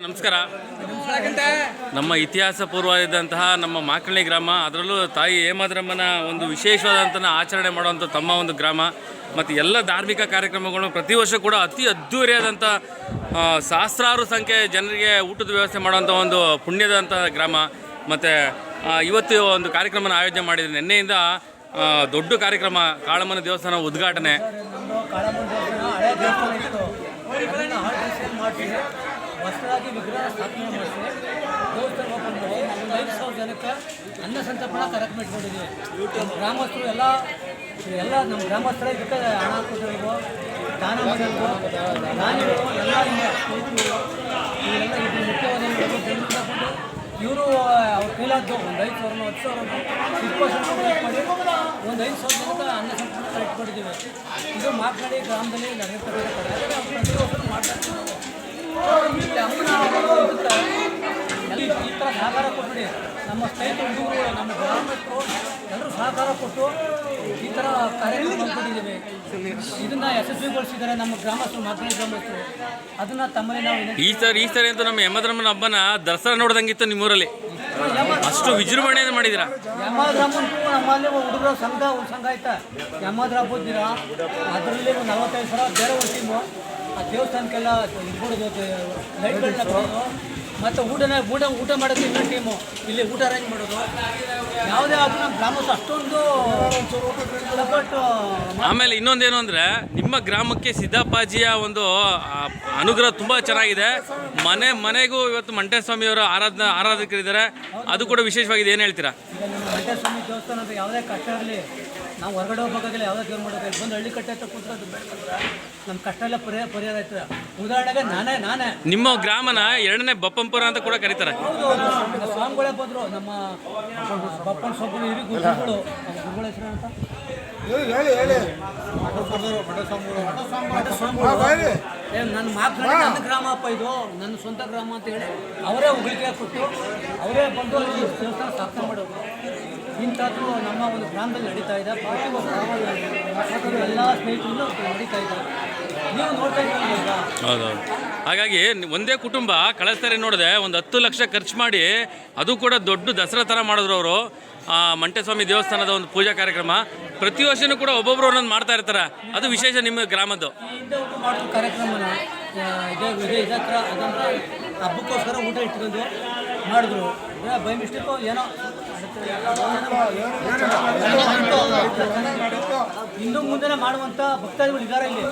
ನಮಸ್ಕಾರ. ನಮ್ಮ ಇತಿಹಾಸ ಪೂರ್ವದಂತಹ ನಮ್ಮ ಮಾಕಳ್ಳಿ ಗ್ರಾಮ ಅದರಲ್ಲೂ ತಾಯಿ ಹೇಮಾದ್ರಮ್ಮನ ಒಂದು ವಿಶೇಷವಾದಂಥ ಆಚರಣೆ ಮಾಡುವಂಥ ತಮ್ಮ ಒಂದು ಗ್ರಾಮ. ಮತ್ತು ಎಲ್ಲ ಧಾರ್ಮಿಕ ಕಾರ್ಯಕ್ರಮಗಳು ಪ್ರತಿ ವರ್ಷ ಕೂಡ ಅತಿ ಅದ್ಧೂರಿಯಾದಂಥ ಆ, ಸಹಸ್ರಾರು ಸಂಖ್ಯೆ ಜನರಿಗೆ ಊಟದ ವ್ಯವಸ್ಥೆ ಮಾಡುವಂಥ ಒಂದು ಪುಣ್ಯದಂಥ ಗ್ರಾಮ. ಮತ್ತು ಇವತ್ತು ಒಂದು ಕಾರ್ಯಕ್ರಮನ ಆಯೋಜನೆ ಮಾಡಿದೆ ನಿನ್ನೆಯಿಂದ ದೊಡ್ಡ ಕಾರ್ಯಕ್ರಮ ಕಾಳಮ್ಮನ ದೇವಸ್ಥಾನ ಉದ್ಘಾಟನೆ. ಹೊಸದಾಗಿ ವಿಗ್ರಹ ಸ್ಥಾಪನೆ ಮಾಡಿಸಿ, ದೇವಸ್ಥಾನ ಓಪನ್ ಮಾಡಿ, ಒಂದು ಐದು ಸಾವಿರ ಜನಕ್ಕೆ ಅನ್ನ ಸಂತರ್ಪಣ ಕಾರ್ಯಕ್ರಮ ಇಟ್ಕೊಂಡಿದ್ದೀವಿ ಗ್ರಾಮಸ್ಥರು ಎಲ್ಲ ಎಲ್ಲ ನಮ್ಮ ಗ್ರಾಮಸ್ಥರ ಇದಕ್ಕೆ ಹಣ ಹಾಕೋದ್ರಿಗೂ ದಾನ ಮಾಡೋದು ದಾನಿಗಳು ಎಲ್ಲ ಇವರೆಲ್ಲ ಇದು ಮುಖ್ಯವಾದ ಇವರು, ಅವ್ರ ಕೈಲಾದ್ದು ಒಂದು ಐದು ಸಾವಿರ ಹತ್ತು ಸಾವಿರ ಇಪ್ಪತ್ತು ಸಾವಿರ ಮಾಡಿ ಒಂದು ಐದು ಸಾವಿರ ಜನಕ್ಕೆ ಅನ್ನ ಸಂತರ್ಪಣೆ ಇಟ್ಕೊಂಡಿದ್ದೀವಿ. ಇದು ಮಾತನಾಡಿ ಗ್ರಾಮದಲ್ಲಿ ನಡೆಯುತ್ತೆ ಪ್ರತಿಯೊಬ್ಬರು ವರ್ಷ ನಮ್ಮ ಸ್ನೇಹಿತರು ನಮ್ಮ ಗ್ರಾಮಸ್ಥರು ಎಲ್ಲರೂ ಸಹಕಾರ ಕೊಟ್ಟು ಈ ಥರ ಕಾರ್ಯಕ್ರಮ ಮಾಡ್ಕೊಂಡಿದ್ದೀವಿ ಇದನ್ನ ಯಶಸ್ವಿಗೊಳಿಸಿದ್ದಾರೆ ನಮ್ಮ ಗ್ರಾಮಸ್ಥರು ಮಾತ್ರ ಗ್ರಾಮಸ್ಥರು ಅದನ್ನ ತಮ್ಮಲ್ಲಿ ನಾವು ಈ ಸರಿ ಈ ಸರಿ ಅಂತ ನಮ್ಮ ಯಮಧರ್ಮನ ಹಬ್ಬನ ದಸರಾ ನೋಡ್ದಂಗಿತ್ತು ನಿಮ್ಮೂರಲ್ಲಿ. ಅಷ್ಟು ವಿಜೃಂಭಣೆಯನ್ನು ಮಾಡಿದಿರ ಯಮದ್ರಾಮಂತೂ ನಮ್ಮಲ್ಲಿ ಹುಡುಗರ ಸಂಘ ಒಂದು ಸಂಘ ಆಯ್ತಾ ಯಮದ್ರ ಹಬ್ಬದ ದಿನ. ಅದರಲ್ಲಿ ಒಂದು ನಲವತ್ತೈದು ಸಾವಿರ ಬೇರೆ ಒಂದು ಟೀಮು ಆ ದೇವಸ್ಥಾನಕ್ಕೆಲ್ಲ ಇದು ಕೊಡೋದು ಲೈಟ್ಗಳನ್ನ ಮತ್ತು ಊಟನ ಊಟ ಊಟ ಮಾಡೋದು ಇನ್ನೊಂದು ಟೀಮು. ಇಲ್ಲಿ ಊಟ ಅರೇಂಜ್ ಮಾಡೋದು. ಯಾವುದೇ ಆದರೂ ನಮ್ಮ ಗ್ರಾಮಸ್ಥರು ಅಷ್ಟೊಂದು ಸಪೋರ್ಟ್ ಆಮೇಲೆ ಇನ್ನೊಂದೇನು ಅಂದರೆ ನಿಮ್ಮ ಗ್ರಾಮಕ್ಕೆ ಸಿದ್ದಪ್ಪಾಜಿಯ ಒಂದು ಅನುಗ್ರಹ ತುಂಬ ಚೆನ್ನಾಗಿದೆ. ಮನೆ ಮನೆಗೂ ಇವತ್ತು ಮಂಟೇಸ್ವಾಮಿಯವರ ಆರಾಧನಾ ಆರಾಧಕರಿದ್ದಾರೆ. ಅದು ಕೂಡ ವಿಶೇಷವಾಗಿದೆ ಏನು ಹೇಳ್ತೀರಾ? ಈಗ ನಮ್ಮ ಮಂಟೇಸ್ವಾಮಿ ದೇವಸ್ಥಾನ ಯಾವುದೇ ಕಷ್ಟ ಇರಲಿ ನಾವು ಹೊರಗಡೆ ಹೋಗ್ಬೇಕಾಗಿಲ್ಲ ಯಾವುದೇ ಕೇರ್ ಮಾಡೋಕೆ ಬಂದು ಹಳ್ಳಿ ಕಟ್ಟೆ ಹತ್ರ ಕೂತ್ಕೊಂಡು ಬೇಡ್ಕೊಂಡ್ರೆ ನಮ್ಮ ಕಷ್ಟ ಎಲ್ಲ ಪರಿಹಾರ ಪರಿಹಾರ ಆಯ್ತದೆ ಉದಾಹರಣೆಗೆ ನಾನೇ ನಾನೇ. ನಿಮ್ಮ ಗ್ರಾಮನ ಎರಡನೇ ಬಪ್ಪಂಪುರ ಅಂತ ಕೂಡ ಕರೀತಾರೆ. ಹೌದು ಸ್ವಾಮಿಗಳೇ ಬಂದರು. ನಮ್ಮ ಬಪ್ಪನ ಸೊಪ್ಪು ಹಿರಿ ಗುರುಗಳು ಗುರುಗಳ ಹೆಸರು ಅಂತ ಏ ನನ್ನ ಮಾತು ನನ್ನ ಗ್ರಾಮ ಅಪ್ಪ ಇದು. ನನ್ನ ಸ್ವಂತ ಗ್ರಾಮ ಅಂತ ಹೇಳಿ ಅವರೇ ಉಗಳಿಕೆ ಕೊಟ್ಟು ಅವರೇ ಬಂದು ಈ ದೇವಸ್ಥಾನ ಸ್ಥಾಪನೆ ಮಾಡೋದು. ಇಂಥದ್ದು ನಮ್ಮ ಒಂದು ಗ್ರಾಮದಲ್ಲಿ ನಡೀತಾ ಇದೆ. ಪ್ರತಿ ಒಬ್ಬ ಎಲ್ಲ ಸ್ನೇಹಿತರಿಂದ ನಡೀತಾ ಇದೆ ನೀವು ನೋಡ್ತಾ ಇದ್ದೀರಾ ಹೌದೌದು. ಹಾಗಾಗಿ ಒಂದೇ ಕುಟುಂಬ ಕಳಿಸ್ತಾರೆ ನೋಡಿದೆ. ಒಂದು ಹತ್ತು ಲಕ್ಷ ಖರ್ಚು ಮಾಡಿ ಅದು ಕೂಡ ದೊಡ್ಡ ದಸರಾ ಥರ ಮಾಡಿದ್ರು ಅವರು. ಮಂಟೇಸ್ವಾಮಿ ದೇವಸ್ಥಾನದ ಒಂದು ಪೂಜಾ ಕಾರ್ಯಕ್ರಮ. ಪ್ರತಿ ವರ್ಷನೂ ಕೂಡ ಒಬ್ಬೊಬ್ರು ಒಂದೊಂದು ಮಾಡ್ತಾ ಇರ್ತಾರೆ. ಅದು ವಿಶೇಷ ನಿಮ್ಮ ಗ್ರಾಮದ್ದು. ಕಾರ್ಯಕ್ರಮನ ಇದೇ ಇದೇ ಥರ ಅದಂದ್ರೆ ಹಬ್ಬಕ್ಕೋಸ್ಕರ ಊಟ ಇಟ್ಕೊಂಡು ಮಾಡಿದ್ರು. ಬೈ ಮಿಸ್ಟೇಕು ಏನೋ. ಇನ್ನು ಮುಂದೆ ಮಾಡುವಂಥ ಭಕ್ತಾದಿಗಳು ಇದ್ದಾರೆ ಇಲ್ಲಿ.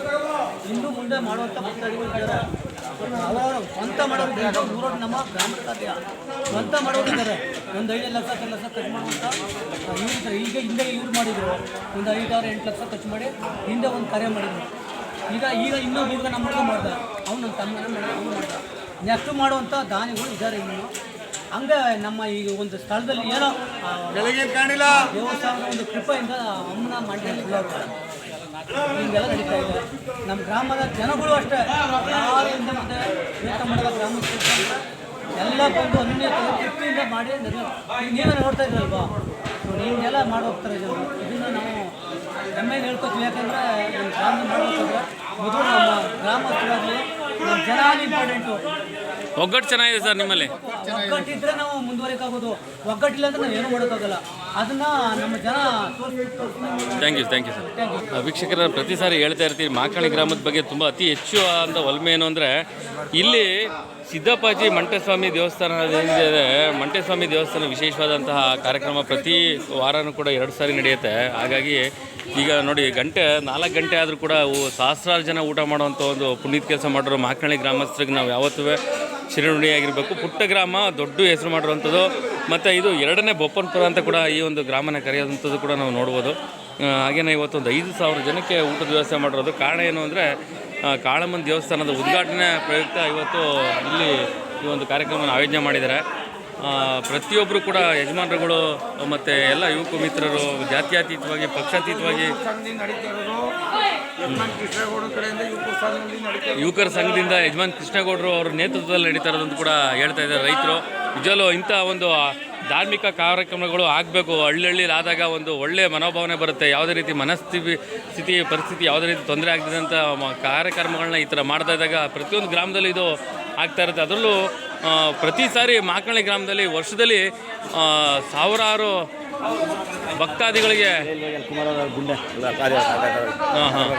ಇನ್ನು ಮುಂದೆ ಮಾಡುವಂಥ ಭಕ್ತಾದಿಗಳು ಇದ್ದಾರೆ. ಅವರವರು ಸ್ವಂತ ಮಾಡೋರು ಊರೋಡು ನಮ್ಮ ಗ್ರಾಮೀಣ ಸಾಧ್ಯ ಸ್ವಂತ ಮಾಡೋರು ಇದ್ದಾರೆ. ಒಂದು ಐದು ಲಕ್ಷ ಹತ್ತು ಲಕ್ಷ ಖರ್ಚು ಮಾಡುವಂಥ. ಈಗ ಹಿಂದೆ ಇವ್ರು ಮಾಡಿದ್ರು. ಒಂದು ಐದಾರು ಎಂಟು ಲಕ್ಷ ಖರ್ಚು ಮಾಡಿ ಹಿಂದೆ ಒಂದು ಕಾರ್ಯ ಮಾಡಿದ್ರು. ಈಗ ಈಗ ಇನ್ನೂ ಹುಡುಗ ನಮ್ಮ ಹುಡುಗ ಮಾಡ್ದ. ಅವ್ನು ನನ್ನ ತಮ್ಮನ ಮಾಡ್ದ ಅವ್ನು ಮಾಡ್ದ. ನೆಕ್ಸ್ಟ್ ಮಾಡುವಂಥ ದಾನಿಗಳು ಇದ್ದಾರೆ ಇನ್ನು. ಹಂಗೆ ನಮ್ಮ ಈ ಒಂದು ಸ್ಥಳದಲ್ಲಿ ಏನೋ ಕಾಣಿಲ್ಲ. ದೇವಸ್ಥಾನದ ಒಂದು ಕೃಪೆಯಿಂದ ಅಮ್ಮನ ಮಂಡಳಿ ಹಿಂಗೆಲ್ಲ ನಡೀತಾ ಇದೆ. ನಮ್ಮ ಗ್ರಾಮದ ಜನಗಳು ಅಷ್ಟೇ. ಯಾರು ಹಿಂದೆ ಮುಂದೆ ವೇತ ಮಾಡದ ಗ್ರಾಮಸ್ಥರು ಎಲ್ಲ ಬಂದು ಅನ್ಯ ತೃಪ್ತಿಯಿಂದ ಮಾಡಿ ನೀವೇ ನೋಡ್ತಾ ಇದ್ರಲ್ವಾ ನೀವನ್ನೆಲ್ಲ ಮಾಡೋಗ್ತಾರೆ ಮಾಡಿ ಹೋಗ್ತಾರೆ ಜನರು ಇದನ್ನು ನಾವು ಹೆಮ್ಮೆಯಿಂದ ಹೇಳ್ಕೊತೀವಿ ಯಾಕಂದರೆ ನಮ್ಮ ಗ್ರಾಮ ಮೊದಲು ನಮ್ಮ ಗ್ರಾಮಸ್ಥರಾಗಲಿ ನಮ್ಮ ಜನ ಇಂಪಾರ್ಟೆಂಟು ಒಗ್ಗಟ್ಟು ಚೆನ್ನಾಗಿದೆ ಸರ್ ನಿಮ್ಮಲ್ಲಿ? ಒಗ್ಗಟ್ಟಿದ್ರೆ ನಾವು ಮುಂದುವರಿಕಾಗೋದು. ಒಗ್ಗಟ್ಟಿಲ್ಲ ಅಂದ್ರೆ ನಾವು ಏನು ಮಾಡೋಕ್ಕಾಗಲ್ಲ. ಅದನ್ನ ನಮ್ಮ ಜನ thank you thank you sir ವೀಕ್ಷಕರ ಪ್ರತಿ ಸಾರಿ ಹೇಳ್ತಾ ಇರ್ತೀವಿ ಮಾಕಳಿ ಗ್ರಾಮದ ಬಗ್ಗೆ ತುಂಬ ಅತಿ ಹೆಚ್ಚು ಅಂತ ಒಲ್ಮೆ ಏನು ಅಂದರೆ ಇಲ್ಲಿ ಸಿದ್ದಪ್ಪಾಜಿ ಮಂಟೆಸ್ವಾಮಿ ದೇವಸ್ಥಾನ ಏನಿದೆ ಮಂಟೇಸ್ವಾಮಿ ದೇವಸ್ಥಾನ ವಿಶೇಷವಾದಂತಹ ಕಾರ್ಯಕ್ರಮ ಪ್ರತಿ ವಾರನೂ ಕೂಡ ಎರಡು ಸಾರಿ ನಡೆಯುತ್ತೆ. ಹಾಗಾಗಿ ಈಗ ನೋಡಿ ಗಂಟೆ ನಾಲ್ಕು ಗಂಟೆ ಆದರೂ ಕೂಡ ಸಹಸ್ರಾರು ಜನ ಊಟ ಮಾಡುವಂಥ ಒಂದು ಪುನೀತ್ ಕೆಲಸ ಮಾಡಿರೋ ಮಾಕಳಿ ಗ್ರಾಮಸ್ಥರಿಗೆ ನಾವು ಯಾವತ್ತೂ ಆಗಿರಬೇಕು. ಪುಟ್ಟ ಗ್ರಾಮ, ದೊಡ್ಡ ಹೆಸರು ಮಾಡಿರುವಂಥದ್ದು. ಮತ್ತು ಇದು ಎರಡನೇ ಬೊಪ್ಪನ್ಪುರ ಅಂತ ಕೂಡ ಈ ಒಂದು ಗ್ರಾಮನ ಕರೆಯೋದಂಥದ್ದು ಕೂಡ ನಾವು ನೋಡ್ಬೋದು. ಹಾಗೆಯೇ ಇವತ್ತೊಂದು ಐದು ಸಾವಿರ ಜನಕ್ಕೆ ಊಟದ ವ್ಯವಸ್ಥೆ ಮಾಡಿರೋದು. ಕಾರಣ ಏನು ಅಂದರೆ ಕಾಳಮ್ಮನ ದೇವಸ್ಥಾನದ ಉದ್ಘಾಟನೆ ಪ್ರಯುಕ್ತ ಇವತ್ತು ಇಲ್ಲಿ ಈ ಒಂದು ಕಾರ್ಯಕ್ರಮವನ್ನು ಆಯೋಜನೆ ಮಾಡಿದ್ದಾರೆ ಪ್ರತಿಯೊಬ್ಬರು ಕೂಡ ಯಜಮಾನರುಗಳು ಮತ್ತು ಎಲ್ಲ ಯುವಕ ಮಿತ್ರರು, ಜಾತ್ಯತೀತವಾಗಿ, ಪಕ್ಷಾತೀತವಾಗಿ. ಯುವಕರ ಸಂಘದಿಂದ ಯಜಮಾನ್ ಕೃಷ್ಣೇಗೌಡರು ಅವ್ರ ನೇತೃತ್ವದಲ್ಲಿ ನಡೀತಾ ಇರೋದಂತ ಕೂಡ ಹೇಳ್ತಾ ಇದ್ದಾರೆ ರೈತರು ನಿಜಲು ಇಂಥ ಒಂದು ಧಾರ್ಮಿಕ ಕಾರ್ಯಕ್ರಮಗಳು ಆಗಬೇಕು ಹಳ್ಳಿ ಆದಾಗ ಒಂದು ಒಳ್ಳೆಯ ಮನೋಭಾವನೆ ಬರುತ್ತೆ ಯಾವುದೇ ರೀತಿ ಮನಸ್ಥಿತಿ ಸ್ಥಿತಿ ಪರಿಸ್ಥಿತಿ ಯಾವುದೇ ರೀತಿ ತೊಂದರೆ ಆಗ್ತಿದೆ ಅಂತ ಕಾರ್ಯಕ್ರಮಗಳನ್ನ ಈ ಥರ ಮಾಡ್ತಾ ಇದ್ದಾಗ ಪ್ರತಿಯೊಂದು ಗ್ರಾಮದಲ್ಲಿ ಇದು ಆಗ್ತಾ ಇರುತ್ತೆ. ಅದರಲ್ಲೂ ಪ್ರತಿ ಸಾರಿ ಮಾಕಳಿ ಗ್ರಾಮದಲ್ಲಿ ವರ್ಷದಲ್ಲಿ ಸಾವಿರಾರು ಭಕ್ತಾದಿಗಳಿಗೆ ಹಾಂ ಹಾಂ.